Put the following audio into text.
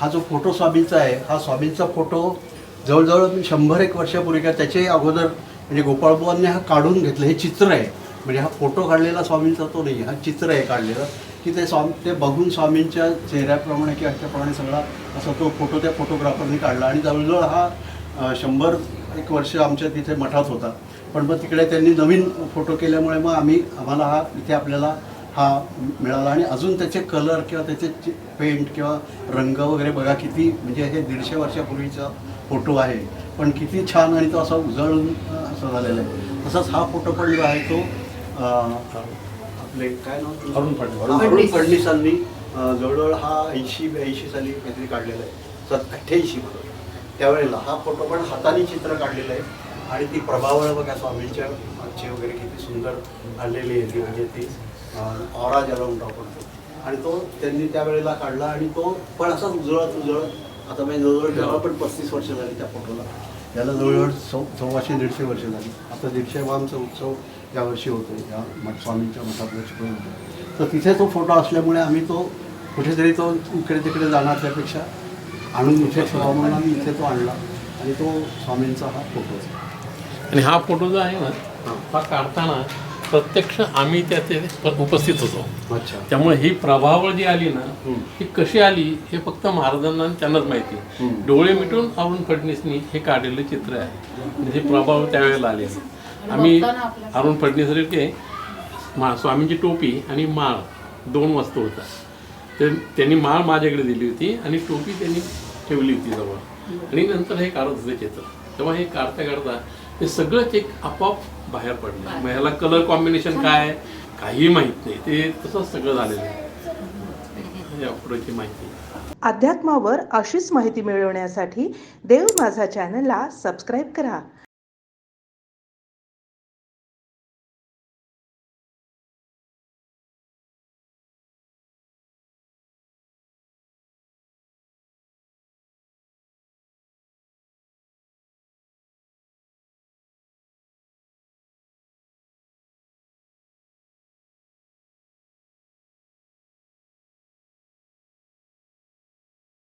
हा जो फोटो स्वामींचा आहे हा स्वामींचा फोटो जवळजवळ मी शंभर एक वर्षापूर्वी का त्याचे अगोदर म्हणजे गोपाळबुवांनी हा काढून घेतलं हे चित्र आहे. म्हणजे हा फोटो काढलेला स्वामींचा तो नाही हा चित्र आहे काढलेलं की ते स्वामी ते बघून स्वामींच्या चेहऱ्याप्रमाणे किंवा ह्याच्याप्रमाणे सगळा असा तो फोटो त्या फोटोग्राफरनी काढला. आणि जवळजवळ हा शंभर एक वर्ष आमच्या तिथे मठात होता. पण मग तिकडे त्यांनी नवीन फोटो केल्यामुळे मग आम्ही आम्हाला हा इथे आपल्याला हा मिळाला आणि अजून त्याचे कलर किंवा त्याचे पेंट किंवा रंग वगैरे बघा किती म्हणजे हे दीडशे वर्षापूर्वीचा फोटो आहे. पण किती छान आणि तो असा उजळून असं झालेला आहे. तसाच हा फोटो पण जो आहे तो अ, आपले काय नाव? अरुण फडणवीस. अरुण फडणवीसांनी जवळजवळ हा ऐंशी ब्याऐंशी साली काहीतरी काढलेला आहे. सत अठ्ठ्याऐंशी त्यावेळेला हा फोटो पण हाताने चित्र काढलेलं आहे. आणि ती प्रभावळ बघा स्वामींच्या मागची वगैरे किती सुंदर आलेली आहे ती म्हणजे ती ऑरा ज्याला म्हणतो आपण तो. आणि तो त्यांनी त्यावेळेला काढला आणि तो पण असाच उजळत उजळत आता म्हणजे जवळजवळ तेव्हा पण पस्तीस वर्ष झाली त्या फोटोला त्याला जवळजवळ सौ सव्वाशे दीडशे वर्ष झाली आता दीडशे आमचा उत्सव यावर्षी होतो या मठ स्वामींच्या मठातला चित्र होतो तर तिथे तो फोटो असल्यामुळे आम्ही तो कुठेतरी तो इकडे तिकडे जाणार त्यापेक्षा आणून इथे ठेवा म्हणून आम्ही इथे तो आणला आणि तो स्वामींचा हा फोटो आणि हा फोटो जो आहे ना. हा काढताना प्रत्यक्ष आम्ही त्याचे उपस्थित होतो. अच्छा. त्यामुळे ही प्रभावळ जी आली ना. ही कशी आली हे फक्त महाराजांना त्यांनाच माहिती. डोळे मिटून अरुण फडणवीसनी हे काढलेलं चित्र आहे. म्हणजे हे प्रभाव त्यावेळेला आले आम्ही अरुण फडणवीस के मा स्वामींची टोपी आणि माळ दोन वस्तू होत्या. त्यांनी माळ माझ्याकडे दिली होती आणि टोपी त्यांनी ठेवली होती जवळ. आणि नंतर हे काढत होते चित्र. तेव्हा हे काढता काढता ते सगळंच एक आपोआप बाहेर पडलं. मग ह्याला कलर कॉम्बिनेशन काय काही माहीत नाही. ते तसंच सगळं झालेलं आहे. माहिती. अध्यात्मावर अशीच माहिती मिळवण्यासाठी देव माझा चॅनलला सबस्क्राईब करा.